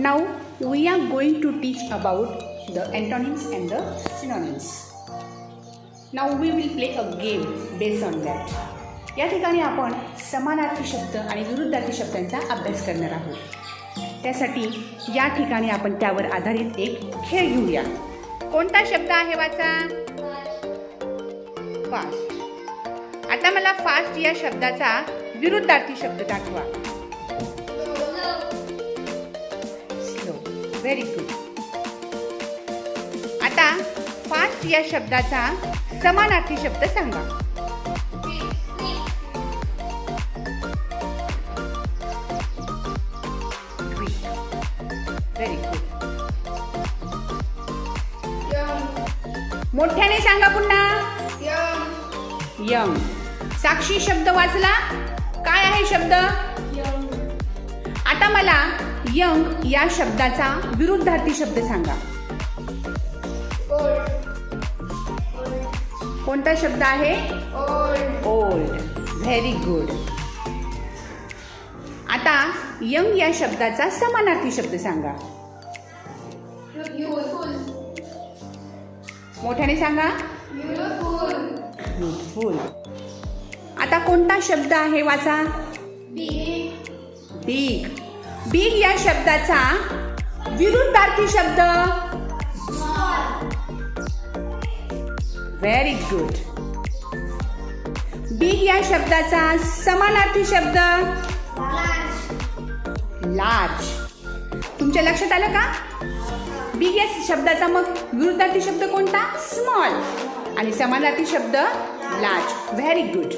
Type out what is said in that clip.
Now we are going to teach about the antonyms and the synonyms. Now we will play a game based on that. या ठिकाणी आपण समानार्थी शब्द आणि विरुद्धार्थी शब्दांचा अभ्यास करणार आहोत. त्यासाठी या ठिकाणी आपण त्यावर आधारित एक खेळ घेऊया. कोणता शब्द आहे वाचा? फास्ट आता मला फास्ट या शब्दाचा विरुद्धार्थी शब्द दाखवा. व्हेरी गुड आता फास्ट या शब्दाचा समानार्थी शब्द सांगा. व्हेरी गुड मोठ्याने सांगा पुन्हा. यंग साक्षी शब्द वाचला. काय आहे शब्द? आता मला यंग या शब्दाचा विरुद्धार्थी शब्द सांगा. कोणता शब्द आहे? ओल्ड व्हेरी गुड आता यंग या शब्दाचा समानार्थी शब्द सांगा. मोठ्याने सांगा. युथफुल आता कोणता शब्द आहे वाचा? बिग बिग या शब्दाचा विरुद्धार्थी शब्द. व्हेरी गुड बिग या शब्दाचा समानार्थी शब्द. लार्ज तुमच्या लक्षात आलं का? बिग या शब्दाचा मग विरुद्धार्थी शब्द कोणता? स्मॉल आणि समानार्थी शब्द लार्ज व्हेरी गुड